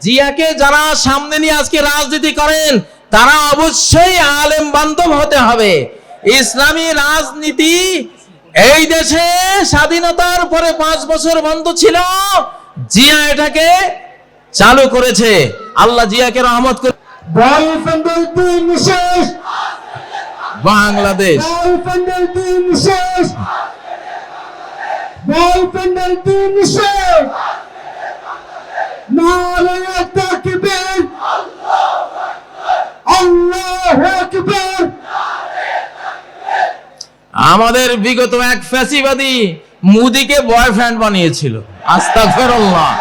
জিয়াকে যারা সামনে নিয়ে আজকে রাজনীতি করেন তারা অবশ্যই আলেম বান্ধব হতে হবে। ইসলামী রাজনীতি এই দেশে স্বাধীনতার পরে পাঁচ বছর বন্ধ ছিল জিয়া এটাকে চালু করেছে। আল্লাহ জিয়াকে রহমত করে বয়ফ্রেন্ডের দিন বাংলাদেশ বয়ফ্রেন্ডের দিন শেষ বয়ফ্রেন্ডের দিন শেষ নারায়ণ তাকবীর আল্লাহু আকবার আমাদের বিগত এক ফ্যাসিবাদী মুদিকে বয়ফ্রেন্ড বানিয়েছিল। আস্তাগফিরুল্লাহ।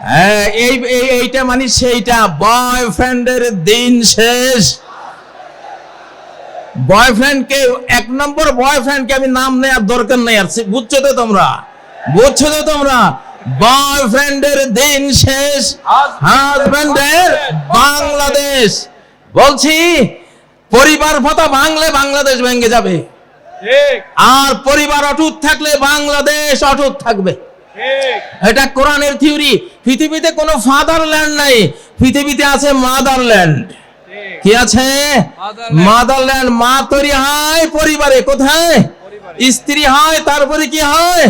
হ্যাঁ এই, এই- এইটা মানে সেইটা। বয়ফ্রেন্ডের দিন শেষ। বয়ফ্রেন্ডকে, এক নম্বর বয়ফ্রেন্ডকে আমি নাম নেওয়ার দরকার নেই। আর বুঝছ তো তোমরা? বুঝছ তো তোমরা? বয়ফ্রেন্ডের দিন শেষ। হাজব্যান্ডের বাংলাদেশ। বলছি পরিবার ভাতা ভাঙলে বাংলাদেশ ভেঙে যাবে। আর পরিবার অটুট থাকলে বাংলাদেশ অটুট থাকবে। এটা কোরআনের থিওরি। পৃথিবীতে কোনো ফাদারল্যান্ড নাই। পৃথিবীতে আছে মাদারল্যান্ড। কি আছে? মাদারল্যান্ড। মা তৈরি হয় পরিবারে। কোথায়। স্ত্রী হয় তারপরে কি হয়?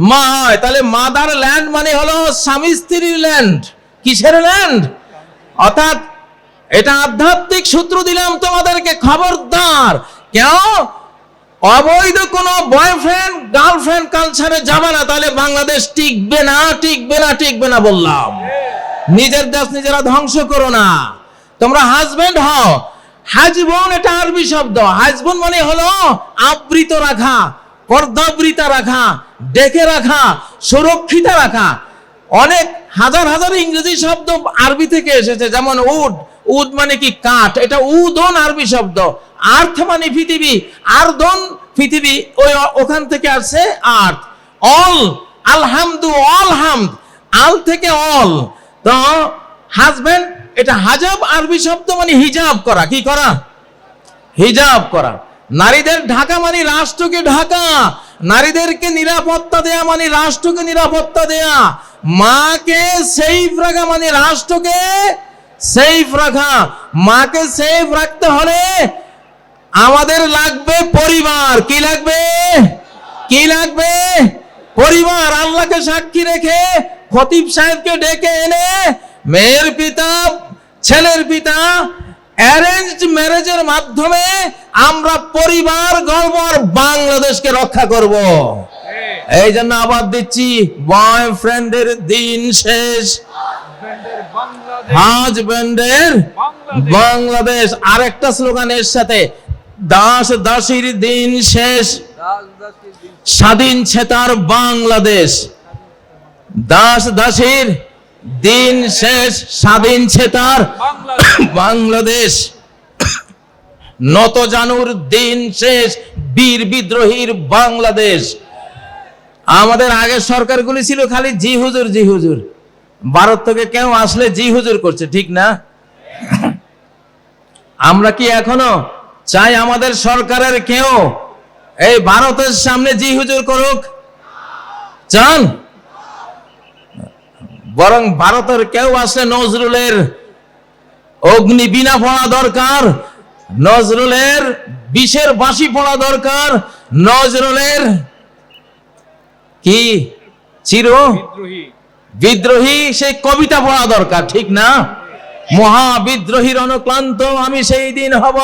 মা হয়, তাহলে মাদার ল্যান্ড মানে হলো স্বামী স্ত্রীর ল্যান্ড। কিসের ল্যান্ড? অর্থাৎ এটা আধ্যাত্মিক সূত্র দিলাম তোমাদেরকে, খবরদার। কেন? অবৈধ কোনো বয়ফ্রেন্ড গার্লফ্রেন্ড কালচারে যাবে না, তাহলে বাংলাদেশ টিকবে না টিকবে না টিকবে না বললাম। নিজের দেশ নিজেরা ধ্বংস করো না। তোমরা হাজবেন্ড হও। হাজবন এটা আরবি শব্দ। হাজবন মানে হলো আবৃত রাখা পর্দাবৃতা রাখা। ডেকে রাখা, সুরক্ষিত রাখা। অনেক হাজার হাজার ইংরেজি শব্দ আরবি থেকে এসেছে, যেমন উড উড মানে কি কাঠ? এটা উদন আরবি শব্দ। আর্থ মানে পৃথিবী, আর্দন পৃথিবী, ওই ওখান থেকে আসছে আর্থ। অল, আলহামদু অল হামদ আল থেকে অল। তো, হাজবেন্ড, এটা হাজাব আরবি শব্দ মানে হিজাব করা। কি করা? হিজাব করা। নারীদের ঢাকা মানে রাষ্ট্রকে ঢাকা। নারীদেরকে নিরাপত্তা দেয়া মানে রাষ্ট্রকে নিরাপত্তা দেয়া। মাকে সেফ রাখা মানে রাষ্ট্রকে সেফ রাখা। মাকে সেফ রাখতে হলে আমাদের লাগবে পরিবার। কি লাগবে? কি লাগবে? পরিবার। আল্লাহকে সাক্ষী রেখে খতিব সাহেবকে ডেকে এনে মেয়ের পিতা, ছেলের পিতা অ্যারেঞ্জড ম্যারেজের মাধ্যমে আমরা পরিবার গর্ব আর বাংলাদেশকে রক্ষা করব। এই জন্য আবার দিচ্ছি বয়ফ্রেন্ডের দিন শেষ। হাজব্যান্ডের বাংলাদেশ। আরেকটা স্লোগানের সাথে দাস দাসীর দিন শেষ। স্বাধীন ছেতার বাংলাদেশ। দাস দাসীর দিন শেষ স্বাধীন বাংলাদেশ। বাংলাদেশ। নত জানুর দিন শেষ বীর বিদ্রোহীর বাংলাদেশ। আমাদের আগের সরকারগুলি ছিল খালি জি হুজুর জি হুজুর। ভারত থেকে কেউ আসলে জি হুজুর করছে ঠিক না? আমরা কি এখনও চাই আমাদের সরকারের কেউ এই ভারতের সামনে জি হুজুর করুক? চান? বরং ভারতের কেউ আসলে নজরুলের অগ্নি বিনা পড়া দরকার নজরুলের বিষের বাঁশি পড়া দরকার নজরুলের কি? চির বিদ্রোহী। বিদ্রোহী সেই কবিতা পড়া দরকার ঠিক না? মহা বিদ্রোহীর অনুক্লান্ত আমি সেই দিন হব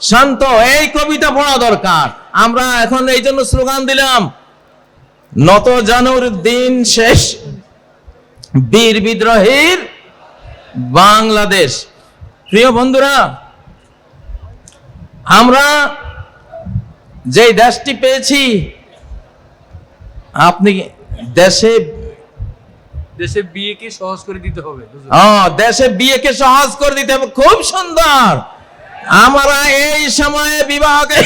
শান্ত এই কবিতা পড়া দরকার। আমরা এখন এই জন্য স্লোগান দিলাম নত জানুর দিন শেষ বীর বিদ্রোহীর বাংলাদেশ। প্রিয় বন্ধুরা আমরা যে দেশটি পেয়েছি আপনি দেশে দেশে বিয়েকে সহজ করে দিতে হবে। হ্যাঁ, দেশে বিয়েকে সহজ করে দিতে হবে। খুব সুন্দর। আমরা এই সময়ে বিবাহকে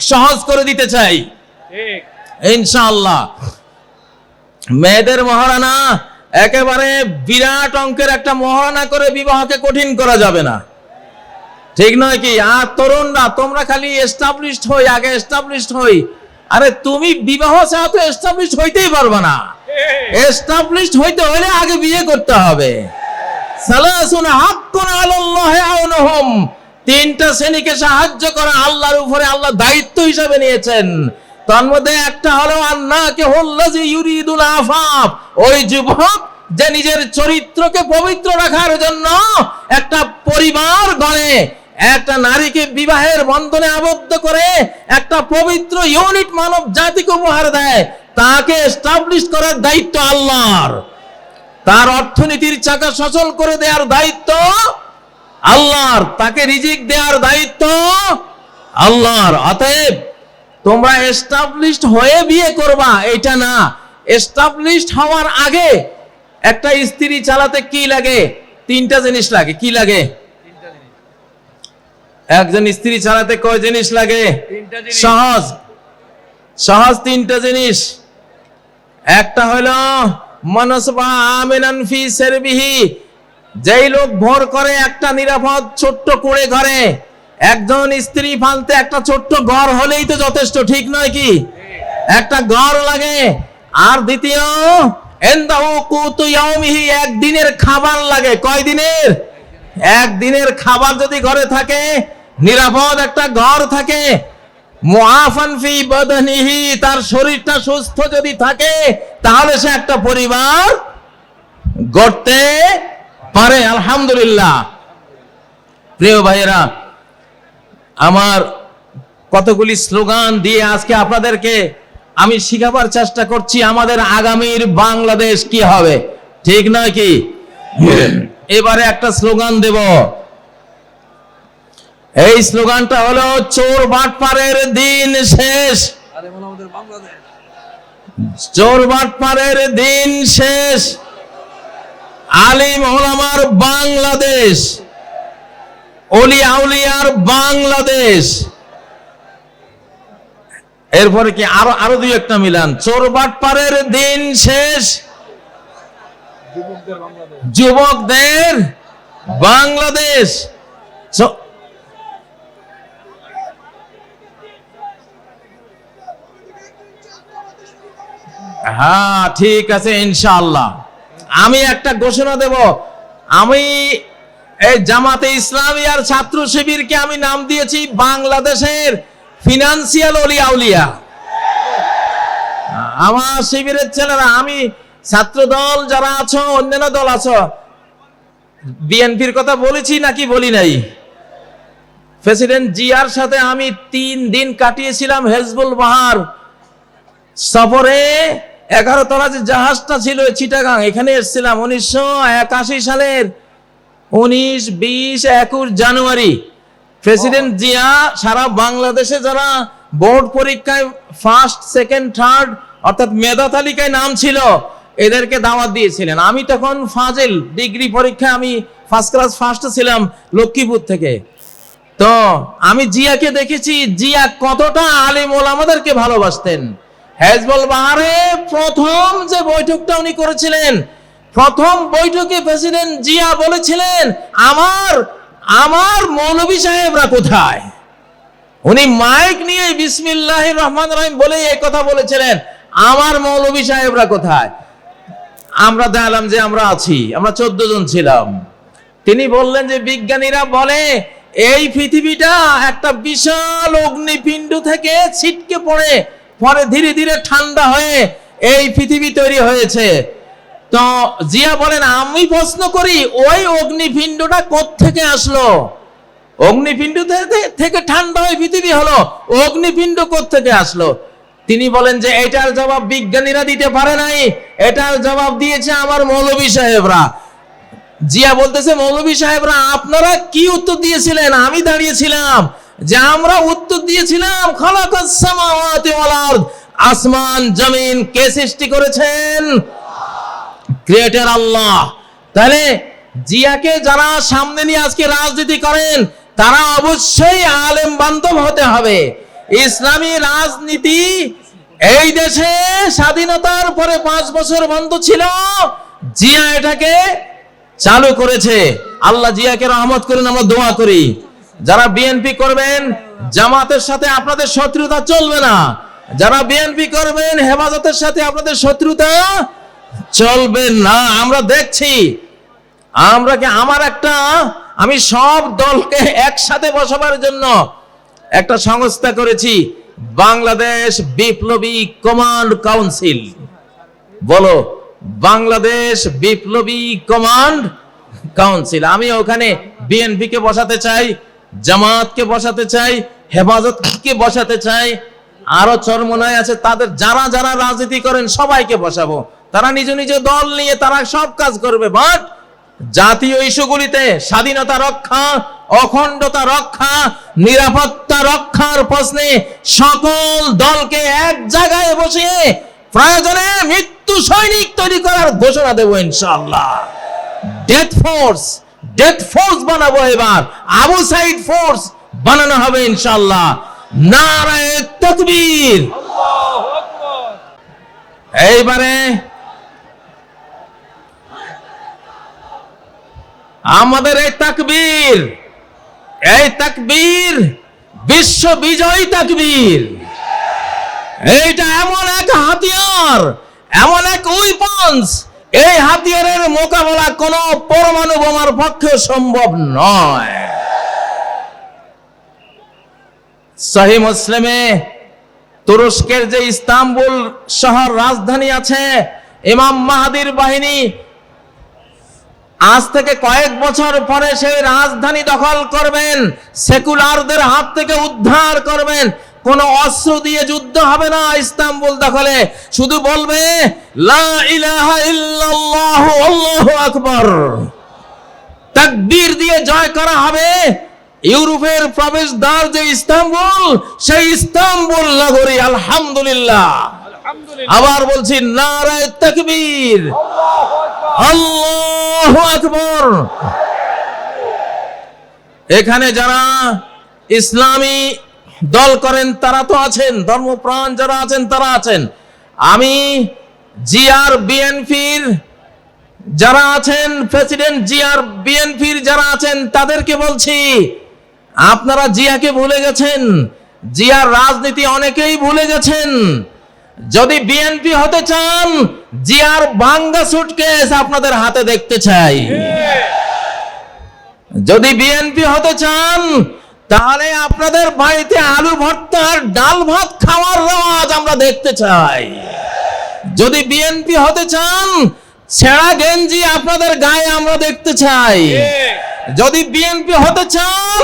সহজ করে দিতে চাই। ঠিক। ইনশাআল্লাহ। মেয়েদের মহারানা একেবারে বিরাট অঙ্কের একটা মহারানা করে বিবাহকে কঠিন করা যাবে না। ঠিক নয় কি? আর তরুণরা, তোমরা খালি এস্টাবলিশড হই, আগে এস্টাবলিশড হই। আরে তুমি বিবাহ ছাড়া তো এস্টাবলিশ হইতেই পারবে না। এস্টাবলিশ হইতে হলে আগে বিয়ে করতে হবে। সালাসুন হাক্কুন আলাল্লাহি আউনহুম। তিনটা শ্রেণীকে সাহায্য করা আল্লাহর উপরে আল্লাহ দায়িত্ব হিসাবে নিয়েছেন। তার মধ্যে একটা হলো ইউরিদুল আফাফ। ওই যুবক যে নিজের চরিত্রকে পবিত্র রাখার জন্য একটা পরিবার গড়ে, একটা নারীকে বিবাহের বন্ধনে আবদ্ধ করে, একটা পবিত্র ইউনিট মানব জাতিকে উপহার দেয়, তাকে এস্টাবলিশ করার দায়িত্ব আল্লাহর। তার অর্থনীতির চাকা সচল করে দেওয়ার দায়িত্ব আল্লাহর, তাকে রিজিক দেওয়ার দায়িত্ব আল্লাহর। অতএব তোমরা এস্টাবলিশড হয়ে বিয়ে করবা এটা না। এস্টাবলিশড হওয়ার আগে একটা স্ত্রী চালাতে কি লাগে? তিনটা জিনিস লাগে। কি লাগে? একজন স্ত্রী চালাতে কয় জিনিস লাগে? সহজ। সহজ তিনটা জিনিস। একটা হলো মনসবা আমিনান ফি সারবিহি যেই লোক ভোর করে একটা নিরাপদ ছোট্ট কুড়ে ঘরে একজন স্ত্রী ফালতে একটা ছোট্ট ঘর হলেই তো যথেষ্ট, ঠিক নয় কি? একটা ঘর লাগে। আর দ্বিতীয় একদিনের খাবার লাগে। কয় দিনের একদিনের খাবার যদি ঘরে থাকে, নিরাপদ একটা ঘর থাকে। তার শরীরটা সুস্থ যদি থাকে, তাহলে সে একটা পরিবার গড়তে পারে। আলহামদুলিল্লাহ। প্রিয় ভাইয়েরা আমার কতগুলি স্লোগান দিয়ে আজকে আপনাদেরকে আমি শিখাবার চেষ্টা করছি আমাদের আগামীর বাংলাদেশ কি হবে। ঠিক নয় কি? এবারে একটা স্লোগান দেব। এই স্লোগানটা হলো চোর বাটপারের দিন শেষ। চোর বাটপারের দিন শেষ। আলিম ওলামার বাংলাদেশ। অলি আউলিয়ার বাংলাদেশ। এরপরে কি আরও আরও দুই একটা মিলান? চোর বাটপারের দিন শেষ। যুবকদের বাংলাদেশ। হ্যাঁ ঠিক আছে, ইনশাআল্লাহ। আমি একটা ঘোষণা দেব। আমি এই জামাতে ইসলামী আর ছাত্র শিবিরকে আমি নাম দিয়েছি বাংলাদেশের ফিনান্সিয়াল অলিয়া উলিয়া আমার শিবিরের ছেলেরা, আমি ছাত্র দল যারা আছো, অন্যান্য দল আছো, বিএনপির কথা বলেছি নাকি বলি নাই? প্রেসিডেন্ট জিয়ার সাথে আমি তিন দিন কাটিয়েছিলাম হেজবুল বাহার সফরে। এগারো তলা যে জাহাজটা ছিল, চিটাগাং, এখানে এসেছিলাম। উনিশশো একাশি সালের উনিশ বিশ একুশ জানুয়ারি। প্রেসিডেন্ট জিয়া সারা বাংলাদেশে যারা বোর্ড পরীক্ষায় ফার্স্ট সেকেন্ড থার্ড অর্থাৎ মেধা তালিকায় নাম ছিল এদেরকে দাওয়াত দিয়েছিলেন। আমি তখন ফাজেল ডিগ্রি পরীক্ষায় আমি ফার্স্ট ক্লাস ফার্স্ট ছিলাম লক্ষ্মীপুর থেকে। তো আমি জিয়াকে দেখেছি জিয়া কতটা আলিম ওলামাদেরকে ভালোবাসতেন। হেজবল বাহারে প্রথম যে বৈঠকটা উনি করেছিলেন প্রথম বৈঠকে প্রেসিডেন্ট জিয়া বলেছিলেন, আমার আমার মৌলভী সাহেবরা কোথায়? উনি মাইক নিয়ে বিসমিল্লাহ রহমান রহিম বলে এই কথা বলেছিলেন, আমার মৌলভী সাহেবরা কোথায়? আমরা দেখালাম যে আমরা আছি, আমরা চোদ্দ জন ছিলাম। তিনি বললেন যে বিজ্ঞানীরা বলে, এই পৃথিবীটা একটা বিশাল অগ্নিপিণ্ড থেকে ছিটকে পড়ে, পরে ধীরে ধীরে ঠান্ডা হয়ে এই পৃথিবী তৈরি হয়েছে। তো জিয়া বলেন, আমি প্রশ্ন করি, ওই অগ্নিপিণ্ডটা থেকে আসলো? অগ্নিপিণ্ড থেকে- ঠান্ডা হয়ে পৃথিবী হলো, অগ্নিপিণ্ড থেকে আসলো? তিনি বলেন যে, এটার জবাব বিজ্ঞানীরা দিতে পারে নাই, এটার জবাব দিয়েছে আমার মৌলভী সাহেবরা। জিয়া বলতেছে মৌলভী সাহেবরা, আপনারা কি উত্তর দিয়েছিলেন? আমি দাঁড়িয়েছিলাম যে, আমরা উত্তর দিয়েছিলাম, খলাকাস সামাওয়াতি ওয়াল আরদ, আসমান, জমিন কে সৃষ্টি করেছেন? ক্রিয়েটার আল্লাহ। তাহলে জিয়াকে যারা সামনে নিয়ে আজকে রাজনীতি করেন, তারা অবশ্যই আলেম বান্ধব হতে হবে। ইসলামী রাজনীতি এই দেশে স্বাধীনতার পরে পাঁচ বছর বন্ধ ছিল, জিয়া এটাকে চালু করেছে। আল্লাহ জিয়াকে রহমত করেন, আমরা দোয়া করি। যারা বিএনপি করবেন, জামাতের সাথে আপনাদের শত্রুতা চলবে না। যারা বিএনপি করবেন, হেফাজতের সাথে আপনাদের শত্রুতা চলবে না, আমরা দেখছি। আমরা কি আমার একটা, আমি সব দলকে একসাথে বসাবার জন্য একটা সংস্থা করেছি, বাংলাদেশ বিপ্লবী কমান্ড কাউন্সিল। বলো, বাংলাদেশ বিপ্লবী কমান্ড কাউন্সিল। আমি ওখানে বিএনপি কে বসাতে চাই জামাতকে বসাতে চাই, হেফাজতকে বসাতে চাই, আরও চরমনায় আছে, তাদের যারা যারা রাজনীতি করেন সবাইকে বসাবো। তারা নিজ নিজ দল নিয়ে তারা সব কাজ করবে বাট জাতীয় ইস্যুগুলিতে স্বাধীনতা রক্ষা অখণ্ডতা রক্ষা নিরাপত্তা রক্ষার প্রশ্নে সকল দলকে এক জায়গায় বসিয়ে প্রয়োজনে মৃত্যু সৈনিক তৈরি করার ঘোষণা দেবো ইনশাআল্লাহ। ডেথ ফোর্স ডেথ ফোর্স বানাবো এবার। আবু সাইড ফোর্স বানানো হবে ইনশাআল্লাহ। নারায়ে তকবীর। এইবারে আমাদের এই তাকবীর এই তাকবীর বিশ্ব বিজয়ী তাকবীর। এইটা এমন এক হাতিয়ার, এমন এক উইপন্স, এই হাতিয়ারের মোকাবেলা কোন পরমাণু বোমার পক্ষে সম্ভব নয়। সহি মুসলিমে তুরস্কের যে ইস্তাম্বুল শহর রাজধানী আছে, ইমাম মাহাদির বাহিনী আজ থেকে কয়েক বছর পরে সেই রাজধানী দখল করবেন সেকুলারদের হাত থেকে উদ্ধার করবেন। কোন অস্ত্র দিয়ে যুদ্ধ হবে না ইস্তাম্বুল দখলে। শুধু বলবে আকবার। তাকবীর দিয়ে জয় করা হবে। ইউরোপের প্রবেশদ্বার যে ইস্তাম্বুল সেই ইস্তাম্বুল নগরী আলহামদুলিল্লাহ। আবার বলছি নারায় তাকবীর। আল্লাহ আকবর। এখানে যারা ইসলামী দল করেন, তারা তো আছেন, ধর্মপ্রাণ যারা আছেন, তারা আছেন। আমি জিআর বিএনপির যারা আছেন, প্রেসিডেন্ট জিআর বিএনপির যারা আছেন, তাদেরকে বলছি, আপনারা জিয়াকে ভুলে গেছেন, জিয়ার রাজনীতি অনেকেই ভুলে গেছেন। যদি বিএনপি হতে চান জিয়ার বাঙ্গা সুটকেস আপনাদের হাতে দেখতে চাই। যদি বিএনপি হতে চান তাহলে আপনাদের বাড়িতে আলু ভর্তার ডাল ভাত খাওয়ার রেওয়াজ আমরা দেখতে চাই। যদি বিএনপি হতে চান ছেঁড়া গেঞ্জি আপনাদের গায়ে আমরা দেখতে চাই। যদি বিএনপি হতে চান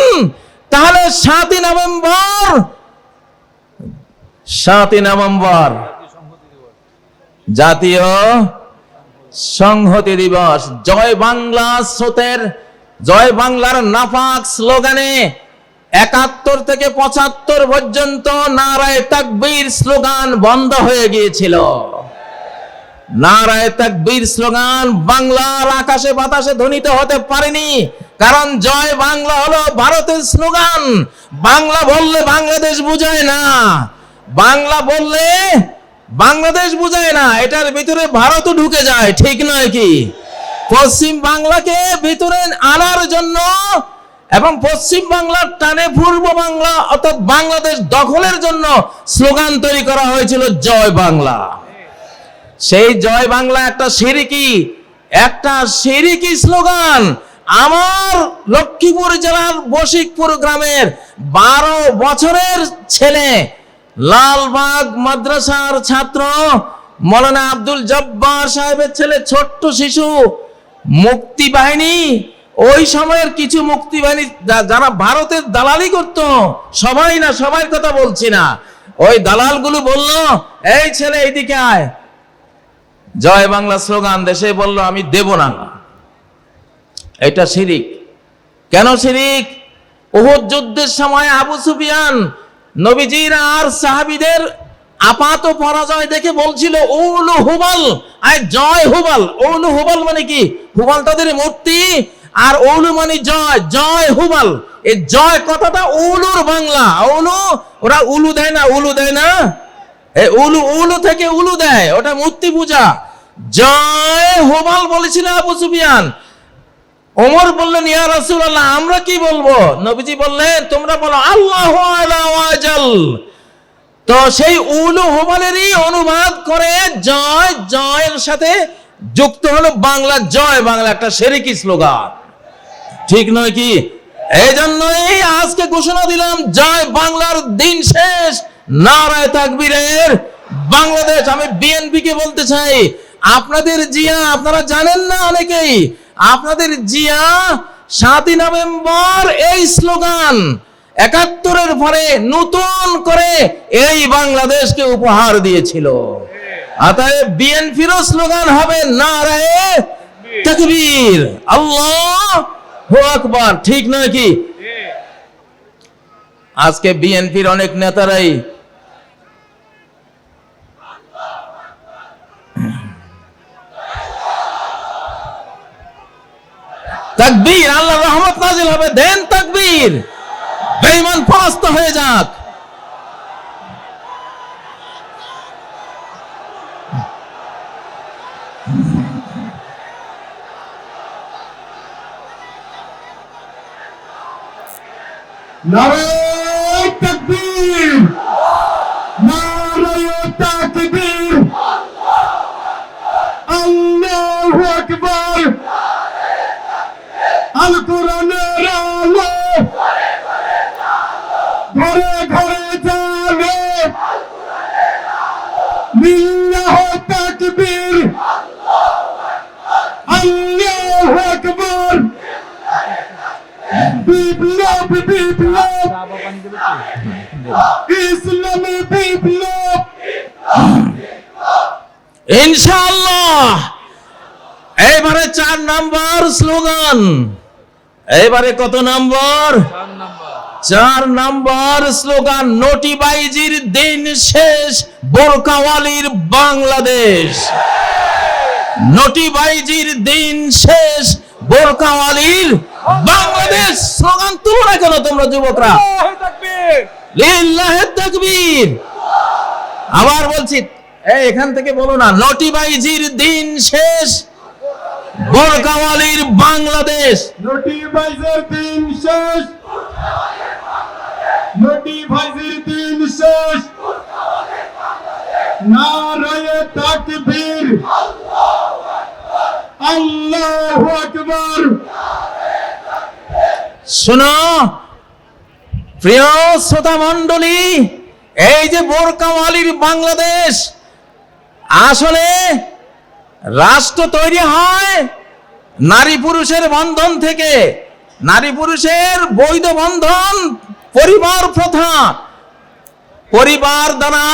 তাহলে সাতই নভেম্বর সাতই নভেম্বর জাতীয় সংহতি দিবস। জয় বাংলা স্রোতের, জয় বাংলার নাফাক স্লোগানে একাত্তর থেকে পঁচাত্তর পর্যন্ত নারায় তাকবীর স্লোগান বন্ধ হয়ে গিয়েছিল। নারায় তাকবীর স্লোগান বাংলার আকাশে বাতাসে ধ্বনিত হতে পারেনি, কারণ জয় বাংলা হলো ভারতের স্লোগান। বাংলা বললে বাংলাদেশ বুঝায় না। বাংলা বললে বাংলাদেশ বুঝায় না, এটার ভিতরে ভারতও ঢুকে যায়, ঠিক নয় কি? পশ্চিম বাংলাকে ভিতরে আনার জন্য এবং পশ্চিম বাংলার টানে পূর্ব বাংলা অর্থাৎ বাংলাদেশ দখলের জন্য স্লোগান তৈরি করা হয়েছিল, জয় বাংলা। সেই জয় বাংলা একটা সিরিকি একটা সিরিকি স্লোগান আমার লক্ষ্মীপুর জেলার বশিকপুর গ্রামের বারো বছরের ছেলে লালবাগ মাদ্রাসার ছাত্র মৌলানা আব্দুল জব্বার সাহেবের ছেলে, ছোট্ট শিশু, মুক্তি বাহিনী। ওই সময়ের কিছু মুক্তি বাহিনী যারা ভারতের দালালি করত, সবাই না সবাই কথা বলছি না। ওই দালালগুলো বলল, এই ছেলে, এইদিকে আয়। জয় বাংলা স্লোগান দেশে বলল, আমি দেব না। এটা শিরিক। কেন শিরিক? উহুদ যুদ্ধের সময় আবু সুফিয়ান নবীজির আর সাহাবিদের আপাত পরাজয় দেখে বলছিল, উলু হুবাল। আয় জয় হুবাল। উলু হুবাল মানে কি? হুবাল তাদের মূর্তি, আর উলু মানে জয় জয় হুবাল। এই জয় কথাটা উলুর বাংলা। উলু, ওরা উলু দেয় না, উলু দেয় না? এই উলু উলু থেকে উলু দেয়, ওটা মূর্তি পূজা। জয় হোমাল বলেছিল আবু সুফিয়ান। ওমর বললেন, ইয়া রাসূলুল্লাহ, আমরা কি বলব? নবীজি বললেন, তোমরা বলো, আল্লাহু আলা ওয়াজাল। তো সেই উলু হুবালেরই অনুবাদ করে জয়, জয়ের সাথে যুক্ত হলো বাংলা, জয় বাংলা, একটা সেরিকি স্লোগান। ঠিক নয় কি? এই জন্যই আজকে ঘোষণা দিলাম, জয় বাংলার দিন শেষ। নারায় তাকবীরের বাংলাদেশ। আমি বিএনপি কে বলতে চাই, আপনাদের জিয়া, আপনারা জানেন না অনেকেই আপনাদের জিয়া সাতই নভেম্বর এই স্লোগান একাত্তরের পরে নতুন করে এই বাংলাদেশকে উপহার দিয়েছিল। অতএব বিএনপিরও স্লোগান হবে নারায়ে তাকবীর। আল্লাহ হো আকবার ঠিক নয় কি? আজকে বিএনপির অনেক নেতারাই তাকবীর বেঈমান পরাস্ত হয়ে যাক। নারায় তাকবীর নারায় তাকবীর। ঘরে ঘরে জানে। লিল্লাহ তাকবীর। আল্লাহু আকবার। বিপ্লব বিপ্লব। ইসলামী, বিপ্লব। ইনশাআল্লাহ। এবারে চার নাম্বার স্লোগান। এবারে কত নাম্বার? চার নাম্বার। স্লোগান নোটিবাইজির দিন শেষ বোরকাওয়ালির বাংলাদেশ। নোটিবাইজির দিন শেষ বোরকাওয়ালির বাংলাদেশ। স্লোগান তুলো না কেন তোমরা যুবকরা? লিল্লাহে তাকবীর। আবার বলছি এখান থেকে বলো না নোটিবাইজির দিন শেষ বোরকাওয়ালির বাংলাদেশ। নোটিফাইজের দিন শেষ। নোটিফাইজের দিন শেষ। নারায়ে তাকবীর। আল্লাহু আকবার। শোনো প্রিয় শ্রোতা মণ্ডলী এই যে বোরকাওয়ালির বাংলাদেশ আসলে রাষ্ট্র তৈরি হয় নারী পুরুষের বন্ধন থেকে। নারী পুরুষের বৈধ বন্ধন, পরিবার প্রথা। পরিবার দ্বারা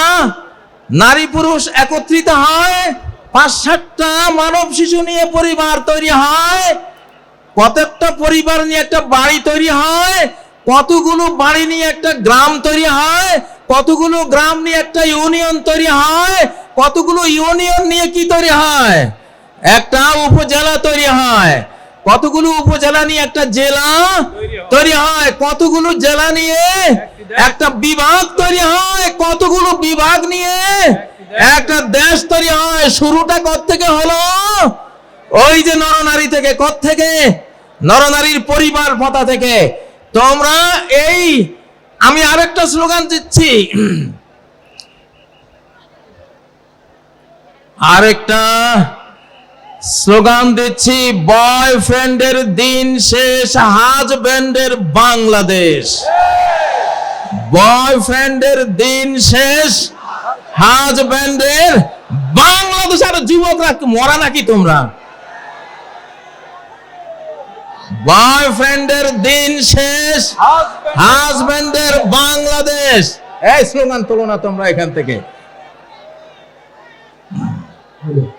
নারী পুরুষ একত্রিত হয় পাঁচ সাতটা মানব শিশু নিয়ে পরিবার তৈরি হয় কতটা পরিবার নিয়ে একটা বাড়ি তৈরি হয়, কতগুলো বাড়ি নিয়ে একটা গ্রাম তৈরি হয় কতগুলো গ্রাম নিয়ে একটা ইউনিয়ন তৈরি হয়? কতগুলো ইউনিয়ন নিয়ে কি তৈরি হয়? একটা উপজেলা তৈরি হয়। কতগুলো উপজেলা নিয়ে একটা জেলা তৈরি হয়? কতগুলো জেলা নিয়ে একটা বিভাগ তৈরি হয়? কতগুলো বিভাগ নিয়ে একটা দেশ তৈরি হয়? শুরুটা কত থেকে হলো? ওই যে নরনারী থেকে কত থেকে নরনারীর পরিবার পতা থেকে। তোমরা এই আমি আরেকটা স্লোগান দিচ্ছি। আরেকটা স্লোগান দিচ্ছি, বয়ফ্রেন্ডের দিন শেষ হাজব্যান্ডের বাংলাদেশ। বয়ফ্রেন্ডের দিন শেষ হাজব্যান্ডের বাংলাদেশ। আর যুবকরা মরা নাকি তোমরা? বয়ফ্রেন্ডের দিন শেষ। হাজবেন্ডের বাংলাদেশ। এই স্লোগান তোলো না তোমরা এখান থেকে।